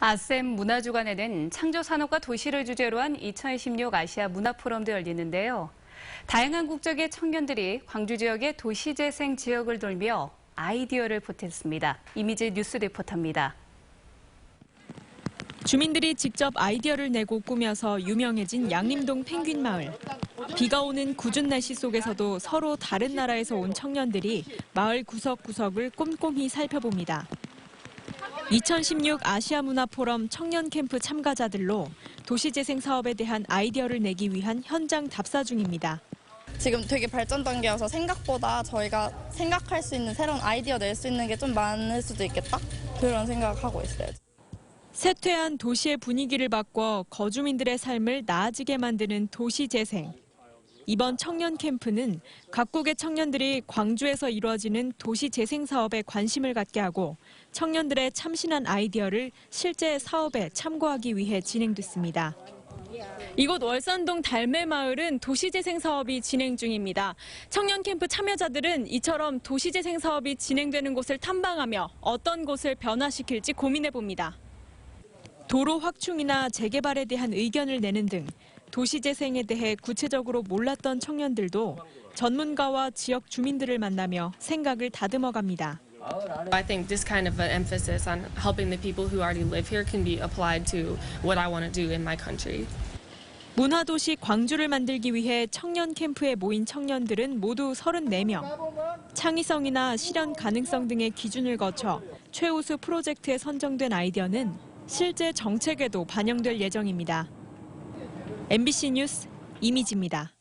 아셈 문화주간에는 창조 산업과 도시를 주제로 한 2016 아시아 문화포럼도 열리는데요. 다양한 국적의 청년들이 광주 지역의 도시재생 지역을 돌며 아이디어를 보탰습니다. 이미지 뉴스 리포터입니다. 주민들이 직접 아이디어를 내고 꾸며서 유명해진 양림동 펭귄 마을. 비가 오는 궂은 날씨 속에서도 서로 다른 나라에서 온 청년들이 마을 구석구석을 꼼꼼히 살펴봅니다. 2016 아시아 문화 포럼 청년 캠프 참가자들로 도시재생 사업에 대한 아이디어를 내기 위한 현장 답사 중입니다. 지금 되게 발전 단계여서 생각보다 저희가 생각할 수 있는 새로운 아이디어 낼 수 있는 게 좀 많을 수도 있겠다? 그런 생각하고 있어요. 쇠퇴한 도시의 분위기를 바꿔 거주민들의 삶을 나아지게 만드는 도시재생. 이번 청년 캠프는 각국의 청년들이 광주에서 이루어지는 도시 재생 사업에 관심을 갖게 하고 청년들의 참신한 아이디어를 실제 사업에 참고하기 위해 진행됐습니다. 이곳 월산동 달매마을은 도시재생 사업이 진행 중입니다. 청년 캠프 참여자들은 이처럼 도시재생 사업이 진행되는 곳을 탐방하며 어떤 곳을 변화시킬지 고민해 봅니다. 도로 확충이나 재개발에 대한 의견을 내는 등 도시재생에 대해 구체적으로 몰랐던 청년들도 전문가와 지역 주민들을 만나며 생각을 다듬어 갑니다. I think this kind of an emphasis on helping the people who already live here can be applied to what I want to do in my country. 문화도시 광주를 만들기 위해 청년 캠프에 모인 청년들은 모두 34명. 창의성이나 실현 가능성 등의 기준을 거쳐 최우수 프로젝트에 선정된 아이디어는 실제 정책에도 반영될 예정입니다. MBC 뉴스 이미지입니다.